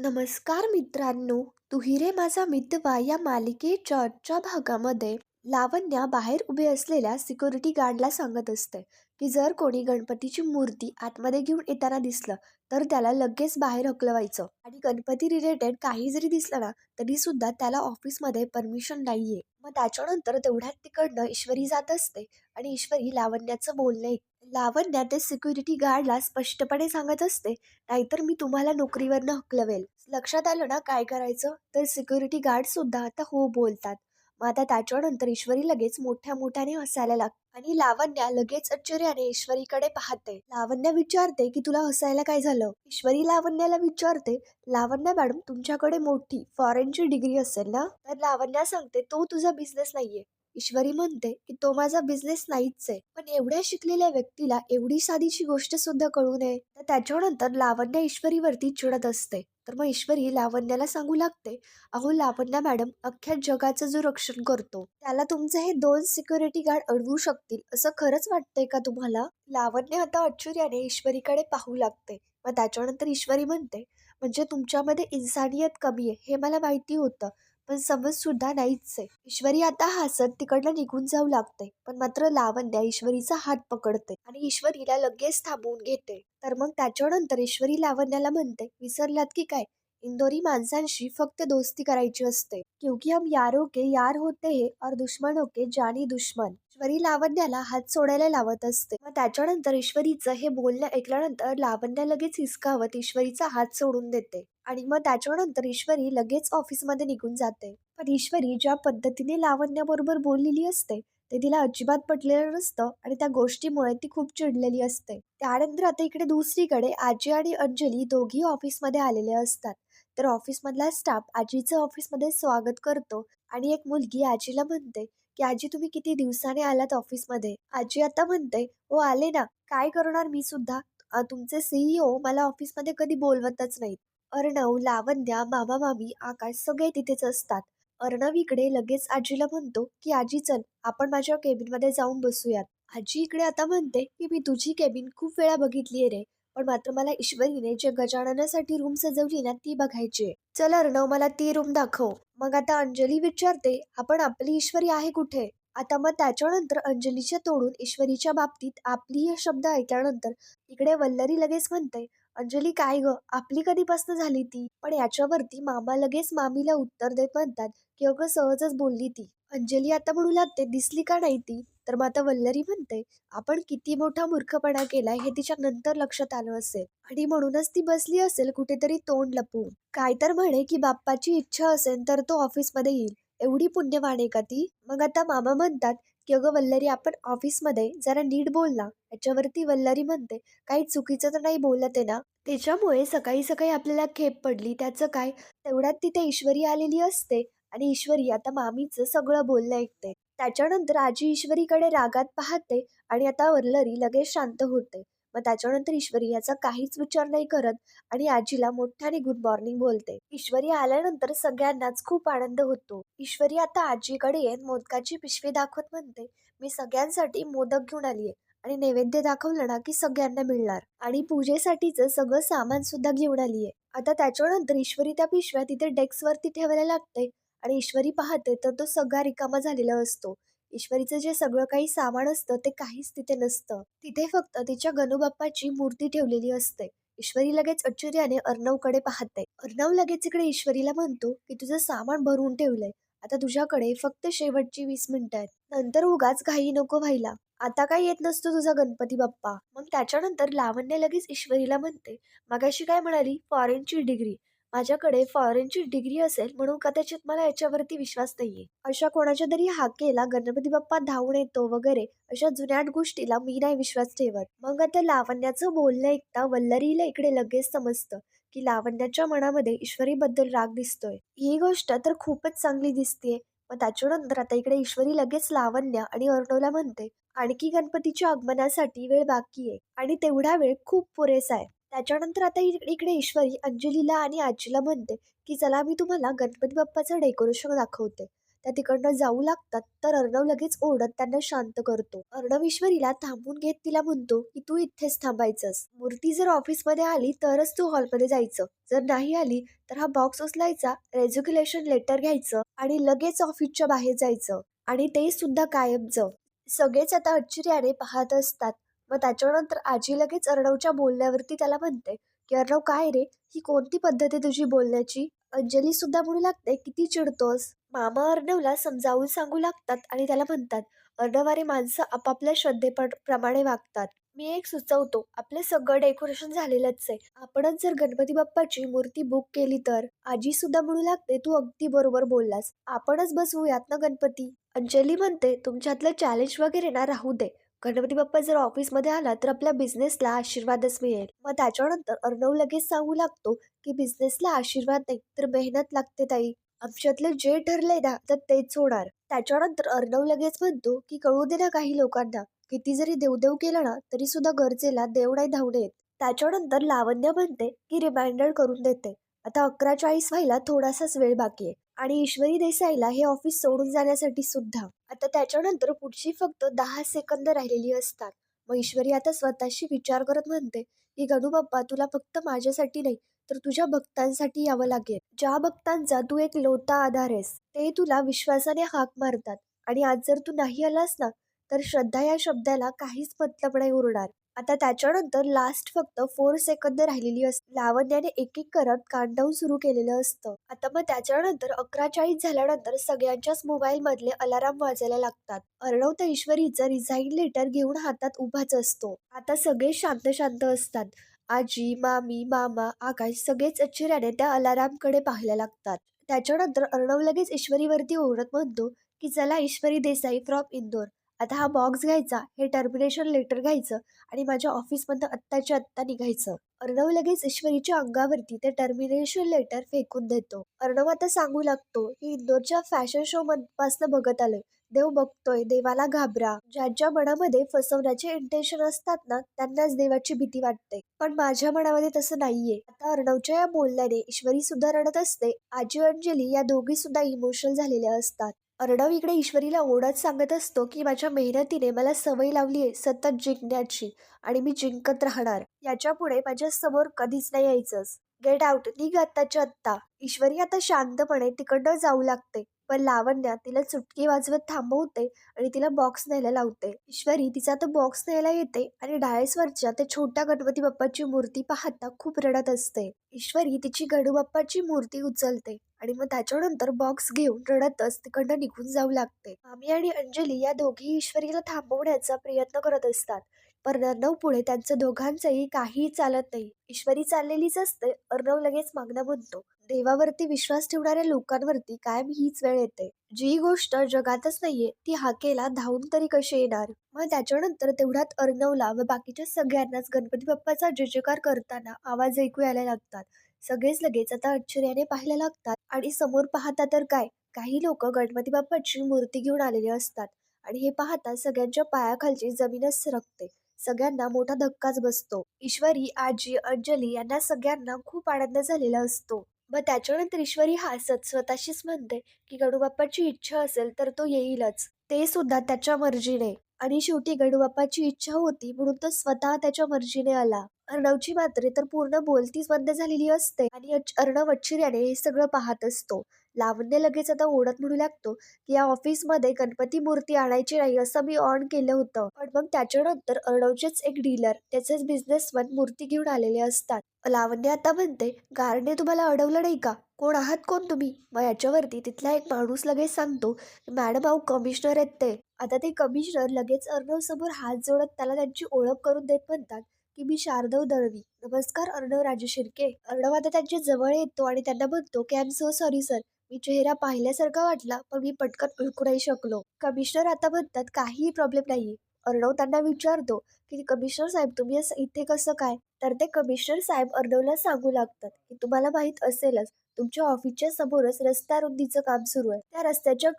नमस्कार मित्रांनो तुहिरे माझा मितवा या मालिकेच्या आजच्या भागामध्ये लावण्या बाहेर उभे असलेल्या सिक्युरिटी गार्डला सांगत असते की जर कोणी गणपतीची मूर्ती आतमध्ये घेऊन येताना दिसलं तर त्याला लगेच बाहेर हकलवायचं. आणि गणपती रिलेटेड काही जरी दिसलं ना तरी सुद्धा त्याला ऑफिसमध्ये परमिशन नाहीये. मग त्याच्यानंतर तेवढ्यात तिकडनं ईश्वरी जात असते आणि ईश्वरी लावण्याचं बोलणं लावण्या ते सिक्युरिटी गार्डला स्पष्टपणे सांगत असते नाहीतर मी तुम्हाला नोकरीवरनं हकलवेल. लक्षात आलं ना काय करायचं? तर सिक्युरिटी गार्ड सुद्धा आता हो बोलतात. मग आता त्याच्यानंतर ईश्वरी लगेच मोठ्या मोठ्याने हसायला लागते आणि लावण्या लगेच आश्चर्याने ईश्वरीकडे पाहते. लावण्या विचारते की तुला हसायला काय झालं? ईश्वरी लावण्याला विचारते लावण्या मॅडम तुमच्याकडे मोठी फॉरेनची डिग्री असेल ना? तर लावण्या सांगते तो तुझा बिझनेस नाहीये. ईश्वरी म्हणते की तो माझा बिझनेस नाहीच आहे. पण एवढ्या शिकलेल्या व्यक्तीला एवढी साधीची गोष्ट सुद्धा कळू नये तर त्याच्यानंतर लावण्या ईश्वरीवरती चिडत असते. तर मग ईश्वरी लावण्याला सांगू लागते अहो लावण्या मॅडम अख्ख्या जगाचं जो रक्षण करतो त्याला तुमचे हे दोन सिक्युरिटी गार्ड अडवू शकतील असं खरंच वाटतंय का तुम्हाला? लावण्य आता आश्चर्याने ईश्वरीकडे पाहू लागते. मग त्याच्यानंतर ईश्वरी म्हणते म्हणजे तुमच्यामध्ये इन्सानियत कमी आहे हे मला माहिती होतं. पण समज सुद्धा नाहीच आहे. ईश्वरी आता हसत तिकडनं निघून जाऊ लागते पण मात्र लावण्या ईश्वरीचा हात पकडते आणि ईश्वरीला लगेच थांबवून घेते तर मग त्याच्यानंतर ईश्वरी लावण्याला म्हणते विसरलात की काय? इंदोरी माणसांशी फक्त दोस्ती करायची असते. क्योंकि हम यारो के यार होते हे और दुश्मन के जानी दुश्मन. ईश्वरी लावण्याला हात सोडायला लावत असते. मग त्याच्यानंतर ईश्वरीचं हे बोलणं ऐकल्यानंतर लावण्या लगेच हिसकावत ईश्वरीचा हात सोडून देते. आणि मग त्याच्यानंतर ईश्वरी लगेच ऑफिसमध्ये निघून जाते. पण ईश्वरी ज्या पद्धतीने लावण्याबरोबर बोललेली असते ते तिला अजिबात पटलेलं नसतं आणि त्या गोष्टीमुळे ती खूप चिडलेली असते. त्यानंतर आता इकडे दुसरीकडे आजी आणि अंजली दोघी ऑफिसमध्ये आलेले असतात. तर ऑफिसमधला स्टाफ आजीचं ऑफिसमध्ये स्वागत करतो आणि एक मुलगी आजीला म्हणते की आजी तुम्ही किती दिवसाने आलात ऑफिसमध्ये? आजी आता म्हणते हो आले ना. काय करणार मी सुद्धा? तुमचे सीईओ मला ऑफिसमध्ये कधी बोलवतच नाहीत. अर्णव लावण्या मामा मामी आकाश सगळे तिथेच असतात. अर्णव इकडे लगेच आजीला म्हणतो की आजी चल आपण माझ्या केबिनमध्ये जाऊन बसूयात. आजी इकडे आता म्हणते की मी तुझी केबिन खूप वेळा बघितली रे पण मात्र मला ईश्वरीने जे गजाननासाठी रूम सजवली ना ती बघायची चल अर्णव मला ती रूम दाखव. मग आता अंजली विचारते आपण आपली ईश्वरी आहे कुठे? आता मग त्याच्यानंतर अंजलीच्या तोडून ईश्वरीच्या बाबतीत आपली हे शब्द ऐकल्यानंतर इकडे वल्लरी लगेच म्हणते अंजली काय ग? आपली कधीपासून झाली ती? पण याच्यावरती मामा लगेच मामीला उत्तर देत म्हणतात की अगं सहजच बोलली ती. अंजली आता म्हणू लागते दिसली का नाही ती? तर मग आता वल्लरी म्हणते आपण किती मोठा मूर्खपणा केलाय हे तिच्या नंतर लक्षात आलं असेल. आणि म्हणूनच ती बसली असेल कुठेतरी तोंड लपवून. काय तर म्हणे की बाप्पाची इच्छा असेल तर तो ऑफिसमध्ये येईल. एवढी पुण्यवान आहे का ती? मग आता मामा म्हणतात की अगं वल्लरी आपण ऑफिसमध्ये जरा नीट बोल ना. याच्यावरती वल्लरी म्हणते काही चुकीचं तर नाही बोलत आहे ना? त्याच्यामुळे सकाळी सकाळी आपल्याला खेप पडली. त्याचं काय? तेवढ्यात तिथे ईश्वरी आलेली असते आणि ईश्वरी आता मामीचं सगळं बोलणं ऐकते. त्याच्यानंतर आजी ईश्वरीकडे रागात पाहते आणि आता वल्लरी लगेच शांत होते. मग त्याच्यानंतर ईश्वरी याचा काहीच विचार नाही करत आणि आजीला मोठ्याने गुड मॉर्निंग बोलते. ईश्वरी आल्यानंतर सगळ्यांनाच खूप आनंद होतो. ईश्वरी आता आजीकडे येत मोदकाची पिशवी दाखवत म्हणते मी सगळ्यांसाठी मोदक घेऊन आलीये आणि नैवेद्य दाखवलं ना की सगळ्यांना मिळणार आणि पूजेसाठीचं सगळं सामान सुद्धा घेऊन आलीये आता त्याच्यानंतर ईश्वरी त्या पिशव्या तिथे डेस्कवरती ठेवायला लागते आणि ईश्वरी पाहते तर तो सगळा रिकामा झालेला असतो. ईश्वरीचं जे सगळं काही सामान असतं ते काहीच तिथे नसतं. तिथे फक्त तिच्या गणूबाप्पाची मूर्ती ठेवलेली असते. ईश्वरी लगेच आश्चर्याने अर्णवकडे पाहते. अर्णव लगेच इकडे ईश्वरीला म्हणतो की तुझं सामान भरून ठेवलंय. आता तुझ्याकडे फक्त शेवटची वीस मिनिटं आहेत. नंतर उगाच घाई नको व्हायला. आता काय येत नसतो तुझा गणपती बाप्पा. मग त्याच्यानंतर लावण्य लगेच ईश्वरीला म्हणते मगाशी काय म्हणाली? फॉरेनची डिग्री. माझ्याकडे फॉरेनची डिग्री असेल म्हणून कदाचित मला याच्यावरती विश्वास नाहीये. अशा कोणाच्या तरी हाकेला गणपती बाप्पा धावून येतो वगैरे अशा जुन्याट गोष्टीला मी नाही विश्वास ठेवत. मग आता लावण्याचं बोलणं ऐकता वल्लरीला इकडे लगेच समजतं की लावण्याच्या मनामध्ये ईश्वरीबद्दल राग दिसतोय. ही गोष्ट तर खूपच चांगली दिसतेय. मग त्याच्यानंतर आता इकडे ईश्वरी लगेच लावण्या आणि अर्णवला म्हणते आणखी गणपतीच्या आगमनासाठी वेळ बाकी आहे आणि तेवढा वेळ खूप पुरेसा आहे. त्याच्यानंतर आता इकडे ईश्वरी अंजलीला आणि आजीला म्हणते की चला मी तुम्हाला गणपती बाप्पाचं डेकोरेशन दाखवते. त्या तिकडनं जाऊ लागतात तर अर्णव लगेच ओढत त्यांना शांत करतो. अर्णव ईश्वरीला थांबून घेत तिला म्हणतो की तू इथेच थांबायचंस. मूर्ती जर ऑफिसमध्ये आली तरच तू हॉलमध्ये जायचं. जर नाही आली तर हा बॉक्स उचलायचा रेज्युक्युलेशन लेटर घ्यायचं आणि लगेच ऑफिसच्या बाहेर जायचं. आणि ते सुद्धा कायमचं. सगळेच आता आश्चर्याने पाहत असतात. मग त्याच्यानंतर आजी लगेच अर्णवच्या बोलण्यावरती त्याला म्हणते की अर्णव काय रे? ही कोणती पद्धत आहे तुझी बोलण्याची? अंजली सुद्धा म्हणू लागते किती चिडतोस? मामा अर्णवला समजावून सांगू लागतात आणि त्याला म्हणतात अर्णवारे माणसं आपापल्या श्रद्धेप्रमाणे वागतात. मी एक सुचवतो आपलं सगळं डेकोरेशन झालेलंच आहे. आपणच जर गणपती बाप्पाची मूर्ती बुक केली तर आजी सुद्धा म्हणू लागते तू अगदी बरोबर बोललास. आपणच बसवूयात ना गणपती अंजली म्हणते तुमच्यातलं चॅलेंज वगैरे ना राहू दे. गणपती बाप्पा जर ऑफिसमध्ये आला तर आपल्या बिझनेसला आशीर्वादच मिळेल. मग त्याच्यानंतर अर्णव लगेच सांगू लागतो की बिझनेसला आशीर्वाद नाही तर मेहनत लागते ताई. आमच्यातलं जे ठरलंय ना तर तेच होणार. त्याच्यानंतर अर्णव लगेच म्हणतो की कळू दे ना काही लोकांना. किती जरी देवदेव केलं ना तरी सुद्धा गरजेला देव नाही धावणे येत त्याच्यानंतर लावण्य म्हणते की रिमाइंडर करून देते. आता अकरा चाळीस व्हायला थोडासाच वेळ बाकी आहे. आणि ईश्वरी देसाईला हे ऑफिस सोडून जाण्यासाठी सुद्धा. आता त्याच्यानंतर पुढची फक्त दहा सेकंद राहिलेली असतात. मग ईश्वरी आता स्वतःशी विचार करत म्हणते की गणू बाप्पा तुला फक्त माझ्यासाठी नाही तर तुझ्या भक्तांसाठी यावं लागेल. ज्या भक्तांचा तू एक लोता आधार आहेस ते तुला विश्वासाने हाक मारतात. आणि आज जर तू नाही आलास ना तर श्रद्धा या शब्दाला काहीच मतलब नाही उरणार. आता त्याच्यानंतर लास्ट फक्त फोर सेकंद राहिलेली असते लावण्याने एक एक करत काउंटडाऊन सुरू केलेलं असतं. आता मग त्याच्यानंतर अकरा चाळीस झाल्यानंतर सगळ्यांच्याच मोबाईल मधले अलाराम वाजायला लागतात. अर्णव तर ईश्वरीचं रिझाईन लेटर घेऊन हातात उभाच असतो. आता सगळे शांत शांत असतात. आजी मामी मामा आकाश सगळेच आश्चर्याने त्या अलारामकडे पाहायला लागतात. त्याच्यानंतर अर्णव लगेच ईश्वरीवरती ओरडत म्हणतो की चला ईश्वरी देसाई फ्रॉम इंदोर. आता हा बॉक्स घ्यायचा हे टर्मिनेशन लेटर घ्यायचं आणि माझ्या ऑफिसमधनं आत्ताच्या आत्ता निघायचं. अर्णव लगेच ईश्वरीच्या अंगावरती ते टर्मिनेशन लेटर फेकून देतो. अर्णव आता सांगू लागतो की इंदोरच्या फॅशन शो मधपासनं बघत आलोय. देव बघतोय देवाला घाबरा. ज्यांच्या मनामध्ये फसवण्याचे इंटेन्शन असतात ना त्यांनाच देवाची भीती वाटते. पण माझ्या मनामध्ये तसं नाहीये. आता अर्णवच्या या बोलण्याने ईश्वरी सुद्धा रडत असते. आजी अंजली या दोघी सुद्धा इमोशनल झालेल्या असतात. अर्णव इकडे ईश्वरीला ओढत सांगत असतो की माझ्या मेहनतीने मला सवय लावली आहे सतत जिंकण्याची आणि मी जिंकत राहणार. याच्यापुढे माझ्यासमोर कधीच नाही यायचंच गेट आउट निघ आत्ताच्या आत्ता. ईश्वरी आता शांतपणे तिकडनं जाऊ लागते. पण लावण्या तिला चुटकी वाजवत थांबवते आणि तिला बॉक्स न्यायला लावते. ईश्वरी तिचा तो बॉक्स न्यायला येते आणि डायसवरच्या त्या छोट्या गणपती बाप्पाची मूर्ती पाहता खूप रडत असते. ईश्वरी तिची गणू बाप्पाची मूर्ती उचलते आणि मग त्याच्यानंतर बॉक्स घेऊन रडतच तिकडनं निघून जाऊ लागते. मामी आणि अंजली या दोघी ईश्वरीला थांबवण्याचा प्रयत्न करत असतात. पण अर्णव पुढे त्यांचं दोघांचंही काहीही चालत नाही. ईश्वरी चाललेलीच असते अर्णव लगेच मागणं म्हणतो देवावरती विश्वास ठेवणाऱ्या लोकांवरती कायम हीच वेळ येते. जी गोष्ट जगातच नाहीये ती हाकेला धावून तरी कशी येणार? मग त्याच्यानंतर तेवढ्यात अर्णवला व बाकीच्या सगळ्यांनाच गणपती बाप्पाचा जय जयकार करताना आवाज ऐकू यायला लागतात. सगळेच लगेच आता आश्चर्याने पाहायला लागतात. आणि समोर पाहता तर काय? काही लोक गणपती बाप्पाची मूर्ती घेऊन आलेली असतात. आणि हे पाहता सगळ्यांच्या पायाखालची जमीनच सरकते. सगळ्यांना मोठा धक्काच बसतो. ईश्वरी आजी अंजली यांना सगळ्यांना खूप आनंद झालेला असतो. मग त्याच्यानंतर ईश्वरी हसत स्वतःशीच म्हणते की गणूबाप्पाची इच्छा असेल तर तो येईलच. ते सुद्धा त्याच्या मर्जीने. आणि शेवटी गणूबाप्पाची इच्छा होती म्हणून तो स्वतः त्याच्या मर्जीने आला. अर्णवची मात्र तर पूर्ण बोलतीच बंद झालेली असते आणि अर्णव अच्छिर्याने हे सगळं पाहत असतो. लावण्य लगेच आता ओढत म्हणू लागतो की या ऑफिसमध्ये गणपती मूर्ती आणायची नाही असं मी ऑन केलं होतं. पण मग त्याच्यानंतर अर्णवचेच एक डीलर त्याचेच बिझनेसमन मूर्ती घेऊन आलेले असतात. लावण्य आता म्हणते गारने तुम्हाला अडवलं नाही का? कोण आहात कोण तुम्ही? मग याच्यावरती तिथला एक माणूस लगेच सांगतो मॅडम अहो कमिशनर आहेत ते. आता ते कमिशनर लगेच अर्णव समोर हात जोडत त्याला त्यांची ओळख करून देत म्हणतात की मी शारदव दळवी. नमस्कार अर्णव राजू शिर्के अर्णव आता त्यांच्या जवळ येतो आणि त्यांना म्हणतो की I am so sorry sir मी चेहरा पाहिल्यासारखा वाटला पण मी पटकन ओळखू नाही शकलो. कमिशनर आता म्हणतात काहीही प्रॉब्लेम नाही अर्णव त्यांना विचारतो की कमिशनर साहेब तुम्ही असं इथे कसं काय? तर ते कमिशनर साहेब अर्णवला सांगू लागतात की तुम्हाला माहीत असेलच तुमच्या ऑफिसच्या समोरच रस्त्या रुंदीचं काम सुरू आहे. त्या रस्त्याच्या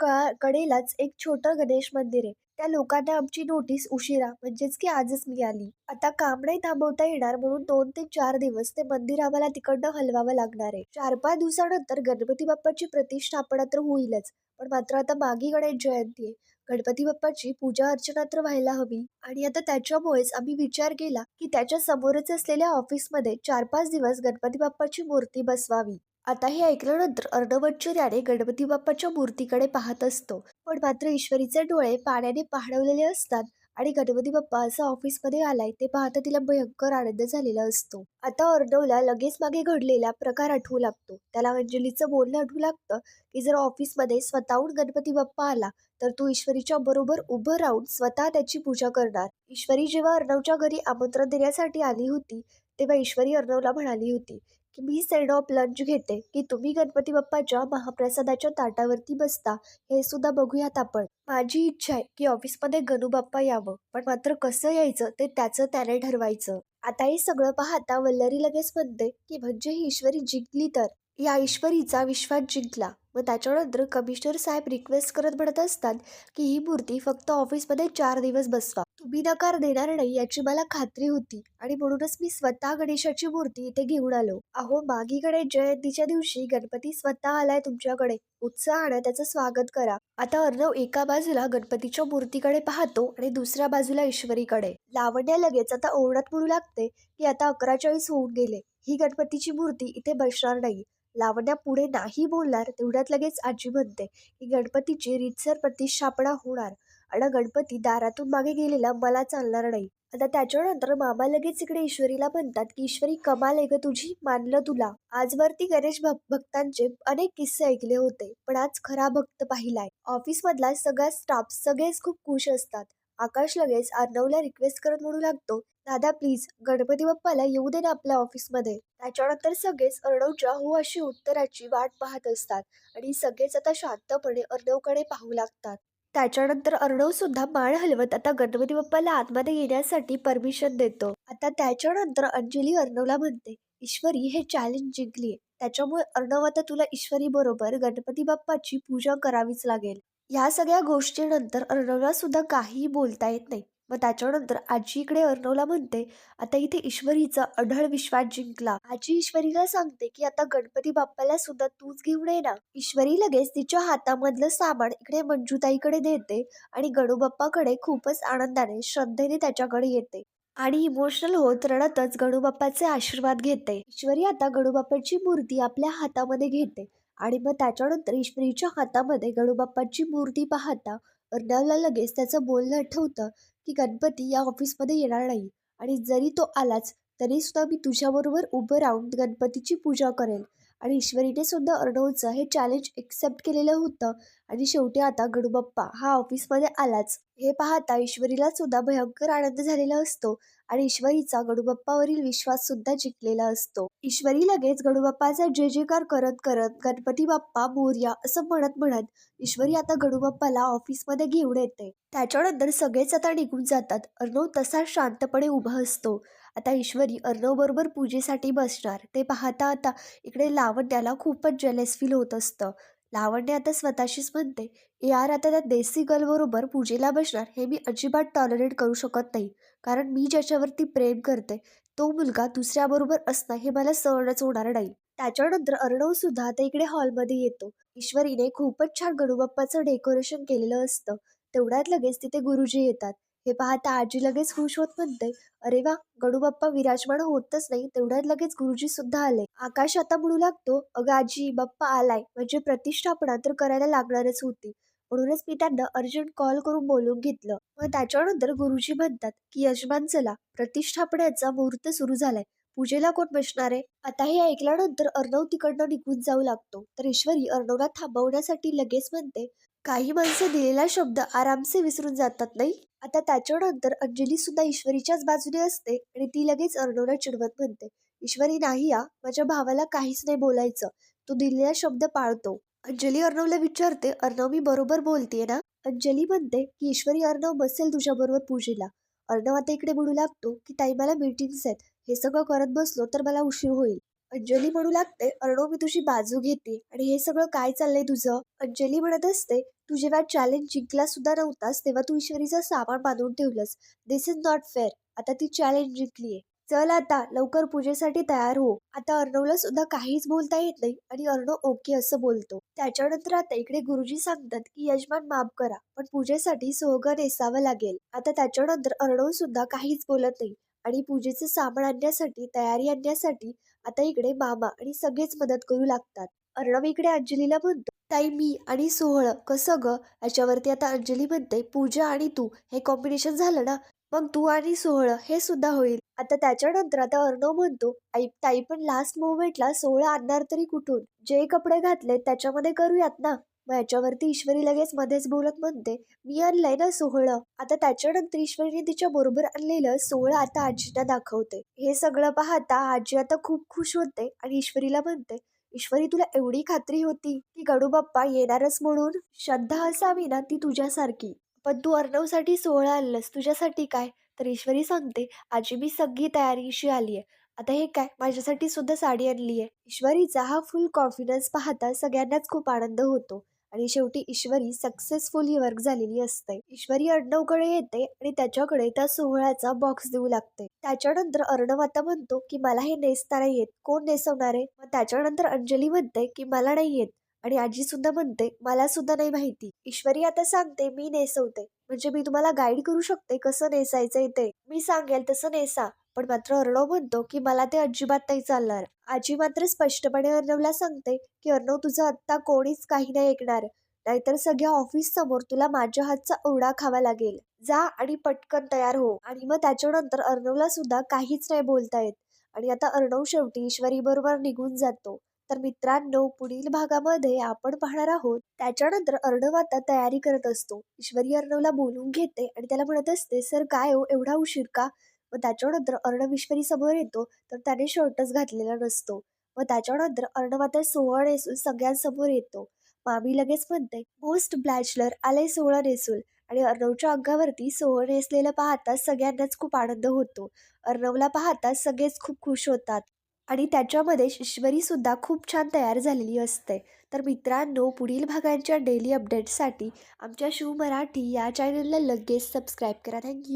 कडेलाच एक छोटं गणेश मंदिर आहे. त्या लोकांना आमची नोटीस उशिरा म्हणजेच की आजच मिळाली. आता काम नाही थांबवता येणार म्हणून दोन ते चार दिवस ते मंदिर आम्हाला तिकडनं हलवावं लागणार आहे. चार पाच दिवसानंतर गणपती बाप्पाची प्रतिष्ठापना तर होईलच पण मात्र आता मागी गणेश जयंती आहे. गणपती बाप्पाची पूजा अर्चना तर व्हायला हवी. आणि आता त्याच्यामुळेच आम्ही विचार केला की त्याच्या समोरच असलेल्या ऑफिसमध्ये चार पाच दिवस गणपती बाप्पाची मूर्ती बसवावी. आता हे ऐकल्यानंतर याने गणपती बाप्पाच्या मूर्तीकडे पाहत असतो. पण मात्र ईश्वरीचे डोळे पाण्याने पाहडवलेले असतात आणि गणपती बाप्पा असा ऑफिसमध्ये आलाय ते पाहता तिला भयंकर आनंद झालेला असतो. आता अर्णवला लगेच मागे घडलेला प्रकार आठवू लागतो. त्याला अंजलीचं बोलणं आठवू लागतं की जर ऑफिसमध्ये स्वतःहून गणपती बाप्पा आला तर तू ईश्वरीच्या बरोबर उभं राहून स्वतः त्याची पूजा करणार. ईश्वरी जेव्हा अर्णवच्या घरी आमंत्रण देण्यासाठी आली होती तेव्हा ईश्वरी अर्णवला म्हणाली होती की मी सेडॉप ऑफ लंच घेते की तुम्ही गणपती बाप्पाच्या महाप्रसादाच्या ताटावरती बसता हे सुद्धा बघूयात आपण. माझी इच्छा आहे की ऑफिसमध्ये गणू बाप्पा यावं पण मात्र कसं यायचं ते त्याचं त्याने ठरवायचं. आता हे सगळं पाहता वल्लरी लगेच म्हणते की म्हणजे ही ईश्वरी जिंकली तर? या ईश्वरीचा विश्वास जिंकला. मग त्याच्यानंतर कमिशनर साहेब रिक्वेस्ट करत म्हणत असतात की ही मूर्ती फक्त ऑफिसमध्ये चार दिवस बसवा. तुम्ही नकार देणार नाही याची मला खात्री होती आणि म्हणूनच मी स्वतः गणेशाची मूर्ती इथे घेऊन आलो. अहो मागीकडे जयंतीच्या दिवशी गणपती स्वतः आलाय तुमच्याकडे. उत्साहानं त्याचं स्वागत करा. आता अर्णव एका बाजूला गणपतीच्या मूर्तीकडे पाहतो आणि दुसऱ्या बाजूला ईश्वरीकडे. लावण्या लगेच आता ओरडत म्हणू लागते की आता अकरा चाळीस होऊन गेले. ही गणपतीची मूर्ती इथे बसणार नाही. लावण्या पुढे नाही बोलणार तेवढ्यात लगेच आजी म्हणते की गणपतीची रीतसर प्रतिष्ठापना होणार. आणि गणपती दारातून मागे गेलेला मला चालणार नाही. आता त्याच्यानंतर मामा लगेच इकडे ईश्वरीला म्हणतात की ईश्वरी कमाल आहे ग तुझी मानलं तुला. आजवरती गणेश भक भक्तांचे अनेक किस्से ऐकले होते पण आज खरा भक्त पाहिलाय. ऑफिस मधला सगळा स्टाफ सगळेच खूप खुश असतात. आकाश लगेच अर्णवला रिक्वेस्ट करत म्हणू लागतो दादा प्लीज गणपती बाप्पाला येऊ दे ना आपल्या ऑफिसमध्ये. त्याच्यानंतर सगळेच अर्णवच्या हो अशी उत्तराची वाट पाहत असतात आणि सगळेच आता शांतपणे अर्णवकडे पाहू लागतात. त्याच्यानंतर अर्णव सुद्धा माळ हलवत आता गणपती बाप्पाला आतमध्ये येण्यासाठी परमिशन देतो. आता त्याच्यानंतर अंजली अर्णवला म्हणते ईश्वरी हे चॅलेंज जिंकली त्याच्यामुळे अर्णव आता तुला ईश्वरी बरोबर गणपती बाप्पाची पूजा करावीच लागेल. या सगळ्या गोष्टीनंतर अर्णवला सुद्धा काहीही बोलता येत नाही. मग त्याच्यानंतर आजी इकडे अर्णवला म्हणते आता इथे ईश्वरीचा अढळ विश्वास जिंकला. आजी ईश्वरीला सांगते की आता गणपती बाप्पाला सुद्धा तूच घेऊन ये ना. ईश्वरी लगेच तिच्या हातामधलं सामान इकडे मंजूताईकडे देते आणि गणू बाप्पाकडे खूपच आनंदाने श्रद्धेने त्याच्याकडे येते आणि इमोशनल होत रडतच गणू बाप्पाचे आशीर्वाद घेते. ईश्वरी आता गणू बाप्पाची मूर्ती आपल्या हातामध्ये घेते आणि मग त्याच्यानंतर ईश्वरीच्या हातामध्ये गणू बाप्पाची मूर्ती पाहता अर्णवला लगेच त्याचं बोलणं आठवतं. की गणपती या ऑफिसमध्ये येणार नाही. आणि जरी तो आलाच तरी सुद्धा मी तुझ्याबरोबर उभं राहून गणपतीची पूजा करेल आणि ईश्वरीने सुद्धा अर्णवचं हे चॅलेंज एक्सेप्ट केलेलं होतं. आणि शेवटी आता गडूबाप्पा हा ऑफिसमध्ये आलाच. हे पाहता ईश्वरीला सुद्धा भयंकर आनंद झालेला असतो आणि ईश्वरीचा गडूबाप्पावरील विश्वास सुद्धा जिंकलेला असतो. ईश्वरी लगेच गडूबाप्पाचा जय जयकार करत करत गणपती बाप्पा मोर्या असं म्हणत म्हणत ईश्वरी आता गडूबाप्पाला ऑफिसमध्ये घेऊन येते. त्याच्यानंतर सगळेच आता निघून जातात. अर्णव तसा शांतपणे उभा असतो. आता ईश्वरी अर्णवबरोबर पूजेसाठी बसणार. ते पाहता आता इकडे लावण्याला खूपच जलेस फील होत असतं. लावण्य आता स्वतःशीच म्हणते यार आता त्या देसी गर्लबरोबर पूजेला बसणार हे मी अजिबात टॉलरेट करू शकत नाही. कारण मी ज्याच्यावरती प्रेम करते तो मुलगा दुसऱ्याबरोबर असणं हे मला सहनच होणार नाही. त्याच्यानंतर अर्णव सुद्धा आता इकडे हॉलमध्ये येतो. ईश्वरीने खूपच छान गणुबाप्पाचं डेकोरेशन केलेलं असतं. तेवढ्यात लगेच तिथे गुरुजी येतात. हे पाहता आजी लगेच खुश होत म्हणते अरे वा गडू बाप्पा विराजमान होतच नाही तेवढ्यात लगेच गुरुजी सुद्धा आले. आकाश आता म्हणू लागतो अगं आजी बाप्पा आलाय म्हणजे प्रतिष्ठापना तर करायला लागणारच होती. म्हणूनच मी त्यांना अर्जंट कॉल करून बोलून घेतलं. मग त्याच्यानंतर गुरुजी म्हणतात की यजमान चला प्रतिष्ठापण्याचा मुहूर्त सुरू झालाय. पूजेला कोण बसणार आहे? आता हे ऐकल्यानंतर अर्णव तिकडनं निघून जाऊ लागतो. तर ईश्वरी अर्णवला थांबवण्यासाठी लगेच म्हणते काही माणसं दिलेला शब्द आरामसे विसरून जातात नाही. आता त्याच्यानंतर अंजली सुद्धा ईश्वरीच्याच बाजूने असते आणि ती लगेच अर्णवला चिडवत म्हणते ईश्वरी नाही या माझ्या भावाला काहीच नाही बोलायचं. तो दिलेला शब्द पाळतो. अंजली अर्णवला विचारते अर्णव मी बरोबर बोलतेय ना? अंजली म्हणते की ईश्वरी अर्णव बसेल तुझ्या बरोबर पूजेला. अर्णव आता इकडे म्हणू लागतो की ताई मला मीटिंग्स आहेत. हे सगळं करत बसलो तर मला उशीर होईल. अंजली म्हणू लागते अर्णव मी तुझी बाजू घेते. आणि हे सगळं काय चाललंय तुझं? अंजली म्हणत असते तू जेव्हा चॅलेंज जिंकला सुद्धा नव्हतास तेव्हा तू ईश्वरीचं सामान बांधून ठेवलंस. दिस इज नॉट फेअर आता ती चॅलेंज जिंकलीये. चल आता लवकर पूजेसाठी तयार हो. आता अर्णवला सुद्धा काहीच बोलता येत नाही आणि अर्णव ओके असं बोलतो. त्याच्यानंतर आता इकडे गुरुजी सांगतात की यजमान माफ करा. पण पूजेसाठी सोहग नेसावं लागेल. आता त्याच्यानंतर अर्णव सुद्धा काहीच बोलत नाही आणि पूजेचं सामान आणण्यासाठी तयारी आणण्यासाठी आता इकडे मामा आणि सगळेच मदत करू लागतात. अर्णव इकडे अंजलीला म्हणतो ताई मी आणि सोहळ कसं ग? याच्यावरती आता अंजली म्हणते पूजा आणि तू हे कॉम्बिनेशन झालं ना? मग तू आणि सोहळ हे सुद्धा होईल. आता त्याच्यानंतर आता अर्णव म्हणतो आई ताई पण लास्ट मोमेंटला सोहळा आणणार तरी कुठून? जे कपडे घातले त्याच्यामध्ये करूयात ना? मग याच्यावरती ईश्वरी लगेच मध्येच बोलत म्हणते मी आणलंय ना सोहळं. आता त्याच्यानंतर ईश्वरीने तिच्या बरोबर आणलेलं सोहळं आता आजीला दाखवते. हे सगळं पाहता आजी आता खूप खुश होते आणि ईश्वरीला म्हणते ईश्वरी तुला एवढी खात्री होती की गडू बाप्पा येणारच म्हणून श्रद्धा असावी ना ती तुझ्यासारखी? पण तू अर्णवसाठी सोहळा आणलंस तुझ्यासाठी काय? तर ईश्वरी सांगते आजी मी सगळी तयारीशी आली आहे आता हे काय? माझ्यासाठी सुद्धा साडी आणली आहे ईश्वरीचा हा फुल कॉन्फिडन्स पाहता सगळ्यांनाच खूप आनंद होतो. आणि शेवटी ईश्वरी सक्सेसफुली वर्क झालेली असते. ईश्वरी अर्णवकडे येते आणि त्याच्याकडे त्या सोहळ्याचा बॉक्स देऊ लागते. त्याच्यानंतर अर्णव आता म्हणतो की मला हे नेसता नाही येत. कोण नेसवणार आहे? मग त्याच्यानंतर अंजली म्हणते की मला नाही येत. आणि आजी सुद्धा म्हणते मला सुद्धा नाही माहिती. ईश्वरी आता सांगते मी नेसवते. म्हणजे मी तुम्हाला गाईड करू शकते कसं नेसायचंय ते. मी सांगेल तसं नेसा. पण मात्र अर्णव म्हणतो की मला ते अजिबात नाही चालणार. आजी मात्र स्पष्टपणे अर्णवला सांगते की अर्णव तुझं आत्ता कोणीच काही नाही ऐकणार. नाहीतर सगळ्या ऑफिस समोर तुला माझ्या हातचा ओढा खावा लागेल. जा आणि पटकन तयार हो. आणि मग त्याच्यानंतर अर्णवला सुद्धा काहीच नाही बोलता येत. आणि आता अर्णव शेवटी ईश्वरी बरोबर निघून जातो. तर मित्रांनो पुढील भागामध्ये आपण पाहणार आहोत. त्याच्यानंतर अर्णव आता तयारी करत असतो. ईश्वरी अर्णवला बोलून घेते आणि त्याला म्हणत असते सर काय हो? एवढा उशीर का? व त्याच्यानंतर अर्णविश्वरी समोर येतो तर त्याने शर्टच घातलेला नसतो. व त्याच्यानंतर अर्णव सोहळा नेसून सगळ्यांसमोर येतो. मामी लगेच म्हणते मोस्ट ब्लॅचलर आले सोहळा नेसूल आणि अर्णवच्या अंगावरती सोहळ नेसलेलं पाहता सगळ्यांनाच खूप आनंद होतो. अर्णवला पाहता सगळेच खूप खुश होतात. आणि त्याच्यामध्ये ईश्वरीसुद्धा खूप छान तयार झालेली असते. तर मित्रांनो पुढील भागांच्या डेली अपडेट्ससाठी आमच्या शिव मराठी या चॅनलला लगेच सबस्क्राईब करा. थँक्यू